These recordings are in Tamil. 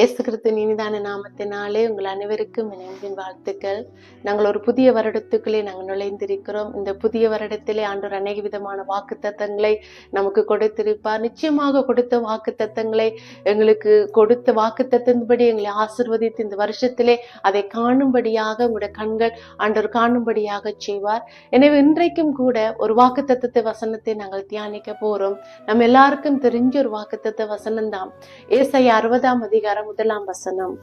இயேசு கிறிஸ்து இனிதான நாமத்தினாலே உங்கள் அனைவருக்கும் என் அன்பின் வாழ்த்துக்கள். நாங்கள் ஒரு புதிய வருடத்துக்குள்ளே நாங்கள் நுழைந்திருக்கிறோம். இந்த புதிய வருடத்திலே ஆண்டோர் அநேக விதமான வாக்கு தத்தங்களை நமக்கு கொடுத்திருப்பார். நிச்சயமாக கொடுத்த வாக்கு தத்தங்களை எங்களுக்கு கொடுத்த வாக்கு தத்தின்படி எங்களை ஆசிர்வதித்து இந்த வருஷத்திலே அதை காணும்படியாக உங்களுடைய கண்கள் ஆண்டவர் காணும்படியாக செய்வார். எனவே இன்றைக்கும் கூட ஒரு வாக்கு தத்தத்தை வசனத்தை நாங்கள் தியானிக்க போறோம். நம்ம எல்லாருக்கும் தெரிஞ்ச ஒரு வாக்கு தத்துவ வசனம் தான் ஏசை அறுபதாம் அதிகாரம் முதலாம் வசனம்.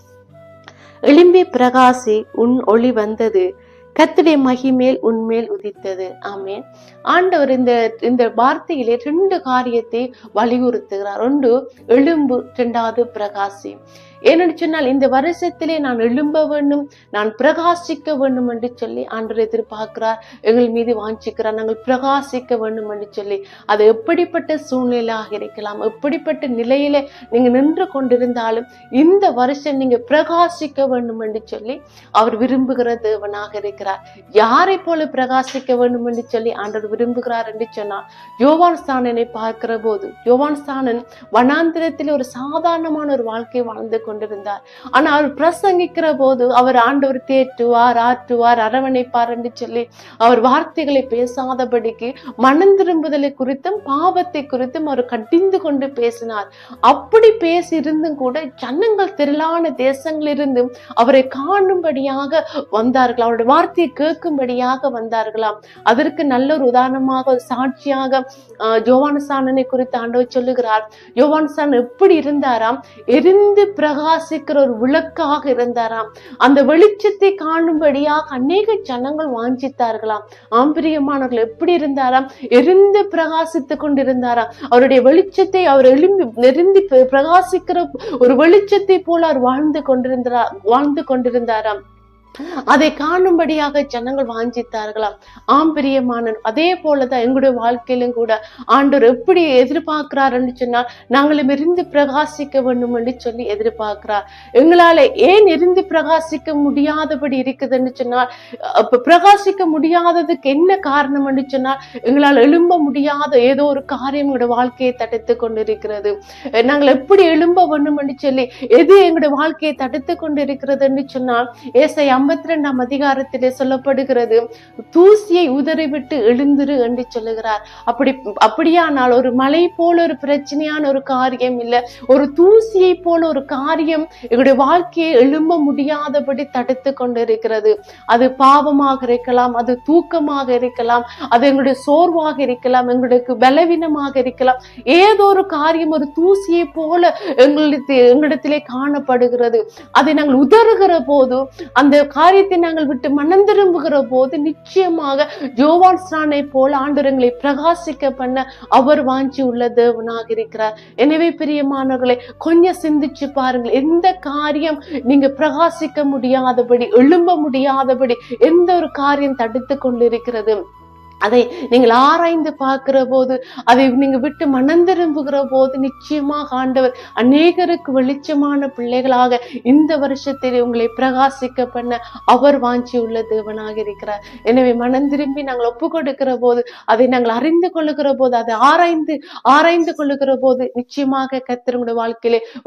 எழும்பி பிரகாசி உன் ஒளி வந்தது. கத்துடைய மகிமேல் உன்மேல் உதித்தது. ஆமே ஆண்டவர் இந்த இந்த வார்த்தையிலே ரெண்டு காரியத்தை வலியுறுத்துகிறார். ஒன்று எழும்பு. இரண்டாவது பிரகாசி. ஏனென்று சொன்னால் இந்த வருஷத்திலே நான் எழும்ப வேண்டும் நான் பிரகாசிக்க வேண்டும் என்று சொல்லி ஆண்டவர் எதிர்பார்க்கிறார் எங்கள் மீது வாஞ்சிக்கிறார் நாங்கள் பிரகாசிக்க வேண்டும் என்று சொல்லி. அது எப்படிப்பட்ட சூழ்நிலையாக இருக்கலாம் எப்படிப்பட்ட நிலையில நீங்க நின்று கொண்டிருந்தாலும் இந்த வருஷம் நீங்க பிரகாசிக்க வேண்டும் என்று சொல்லி அவர் விரும்புகிற தேவனாக இருக்கிறார். யாரை போல பிரகாசிக்க வேண்டும் என்று சொல்லி ஆண்டவர் விரும்புகிறார் என்று சொன்னால் யோவான் ஸ்தானனை பார்க்கிற போது யோவான் ஸ்தானன் வனாந்திரத்தில் ஒரு சாதாரணமான ஒரு வாழ்க்கை வாழ்ந்து கொண்டிருந்தார். ஆனா அவர் பிரசங்கிக்கிற போது அவர் ஆண்டவர் தேற்றுவார் ஆற்றுவார் அரவணைப்பார் என்று சொல்லி அவர் வார்த்தைகளை பேசாதபடிக்கு மனம் திரும்புதலை குறித்தும் பாவத்தை குறித்தும் அவர் கடிந்து கொண்டு பேசினார். அப்படி பேசி இருந்தும் கூட ஜனங்கள் திரளான தேசங்களிலிருந்தும் அவரை காணும்படியாக வந்தார்கள். அவருடைய வார்த்தையை கேட்கும்படியாக வந்தார்களாம். அதற்கு நல்ல ஒரு உதாரணமாக ஒரு சாட்சியாக ஆஹ், யோவான் சாணனை குறித்து ஆண்டவர் சொல்லுகிறார். யோவான்சான் எப்படி இருந்தாராம்? எரிந்து பிரகாசிக்கிற ஒரு விளக்காக இருந்தாராம். அந்த வெளிச்சத்தை காணும்படியாக அநேக ஜனங்கள் வாஞ்சித்தார்களாம். ஆம்பிரியமானவர்கள் எப்படி இருந்தாராம்? எரிந்து பிரகாசித்துக் கொண்டிருந்தாராம். அவருடைய வெளிச்சத்தை அவர் எழும்பி நெருந்தி பிரகாசிக்கிற ஒரு வெளிச்சத்தை போல அவர் வாழ்ந்து கொண்டிருந்தார் வாழ்ந்து கொண்டிருந்தாராம். அதை காணும்படியாக ஜனங்கள் வாஞ்சித்தார்களாம். ஆம் பிரியமானன் அதே போலதான் எங்களுடைய வாழ்க்கையிலும் கூட ஆண்டவர் எப்படி எதிர்பார்க்கிறாருன்னு சொன்னால் நாங்களும் இருந்து பிரகாசிக்க வேண்டும் என்று சொல்லி எதிர்பார்க்கிறார். எங்களால ஏன் இருந்து பிரகாசிக்க முடியாதபடி இருக்குதுன்னு சொன்னால் அப்ப பிரகாசிக்க முடியாததுக்கு என்ன காரணம் என்று சொன்னால் எங்களால் எழும்ப முடியாத ஏதோ ஒரு காரியம் எங்களுடைய வாழ்க்கையை தடுத்து கொண்டிருக்கிறது. நாங்கள் எப்படி எழும்ப வேண்டும் என்று சொல்லி எது எங்களுடைய வாழ்க்கையை தடுத்து கொண்டிருக்கிறதுன்னு சொன்னால் ஏசையா ஐம்பத்தி ரெண்டாம் அதிகாரத்திலே சொல்லப்படுகிறது தூசியை உதறிவிட்டு எழுந்துரு என்று சொல்லுகிறார். அப்படி அப்படியானால் ஒரு மலை போல ஒரு பிரச்சனையான ஒரு காரியம் இல்லை. ஒரு தூசியை போல ஒரு காரியம் எங்களுடைய வாழ்க்கையை எழும்ப முடியாதபடி தடுத்து கொண்டிருக்கிறது. அது பாவமாக இருக்கலாம் அது தூக்கமாக இருக்கலாம் அது எங்களுடைய சோர்வாக இருக்கலாம் எங்களுக்கு பலவீனமாக இருக்கலாம். ஏதோ ஒரு காரியம் ஒரு தூசியை போல எங்களுக்கு எங்களிடத்திலே காணப்படுகிறது. அதை நாங்கள் உதறுகிற போது அந்த காரியத்தை நாங்கள் விட்டு மனம் திரும்புகிற போது நிச்சயமாக ஜோவான் ஸ்டானை போல ஆண்டவர்களை பிரகாசிக்க பண்ண அவர் வாஞ்சி உள்ள தேவனாக இருக்கிறார். எனவே பிரியமானவர்களை கொஞ்சம் சிந்திச்சு பாருங்கள். எந்த காரியம் நீங்க பிரகாசிக்க முடியாதபடி எழும்ப முடியாதபடி எந்த ஒரு காரியம் தடுத்து கொண்டிருக்கிறது? அதை நீங்கள் ஆராய்ந்து பார்க்கிற போது அதை நீங்க விட்டு மனந்திரும்புகிற போது நிச்சயமாக ஆண்டவர் அநேகருக்கு வெளிச்சமான பிள்ளைகளாக இந்த வருஷத்தில் உங்களை பிரகாசிக்க பண்ண அவர் வாஞ்சி உள்ள தேவனாக இருக்கிறார். எனவே மனம் திரும்பி நாங்கள் ஒப்பு கொடுக்கிற போது அதை நாங்கள் அறிந்து கொள்ளுகிற போது அதை ஆராய்ந்து ஆராய்ந்து கொள்ளுகிற போது நிச்சயமாக கத்திரங்களுடைய வாழ்க்கையிலே ஒரு